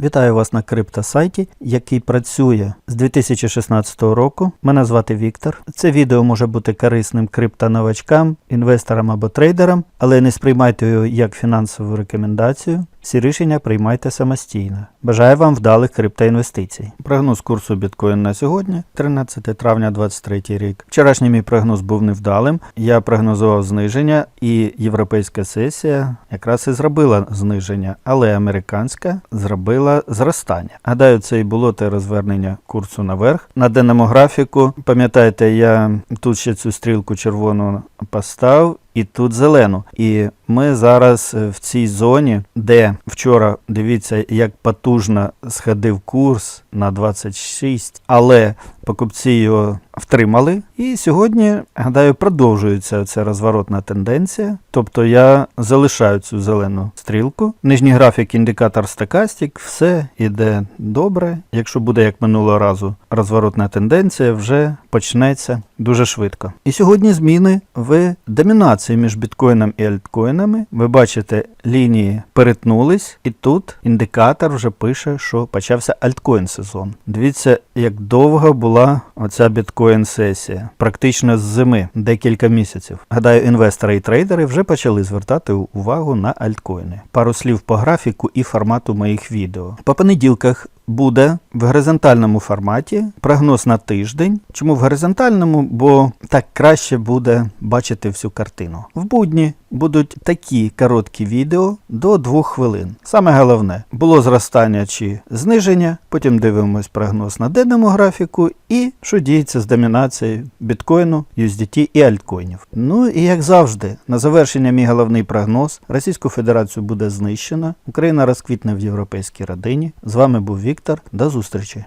Вітаю вас на криптосайті, який працює з 2016 року. Мене звати Віктор. Це відео може бути корисним криптоновачкам, інвесторам або трейдерам, але не сприймайте його як фінансову рекомендацію. Всі рішення приймайте самостійно. Бажаю вам вдалих криптоінвестицій. Прогноз курсу біткоін на сьогодні, 13 травня 2023 рік. Вчорашній мій прогноз був невдалим. Я прогнозував зниження, і європейська сесія якраз і зробила зниження, але американська зробила зростання. Гадаю, це і було те розвернення курсу наверх. На денному графіку, пам'ятаєте, я тут ще цю стрілку червону постав. І тут зелену. І ми зараз е, в цій зоні, де вчора дивіться, як потужно сходив курс на 26, але покупці його втримали. І сьогодні, гадаю, продовжується ця розворотна тенденція. Тобто я залишаю цю зелену стрілку. Нижній графік, індикатор стокастик, все іде добре. Якщо буде як минулого разу розворотна тенденція, вже почнеться дуже швидко. І сьогодні зміни в домінації між біткоїном і альткоїнами. Ви бачите, лінії перетнулись, і тут індикатор вже пише, що почався альткоін сезон. Дивіться, як довго була оця біткоін сесія, практично з зими, декілька місяців. Гадаю, інвестори і трейдери вже почали звертати увагу на альткоїни. Пару слів по графіку і формату моїх відео. По понеділках буде в горизонтальному форматі прогноз на тиждень. Чому в горизонтальному? Бо так краще буде бачити всю картину. В будні будуть такі короткі відео до 2 хвилин. Саме головне було зростання чи зниження. Потім дивимось прогноз на денному графіку і що діється з домінацією біткоїну, USDT і альткоїнів. Ну і як завжди, на завершення мій головний прогноз: Російську Федерацію буде знищено, Україна розквітне в європейській родині. З вами був Віктор. До зустрічі!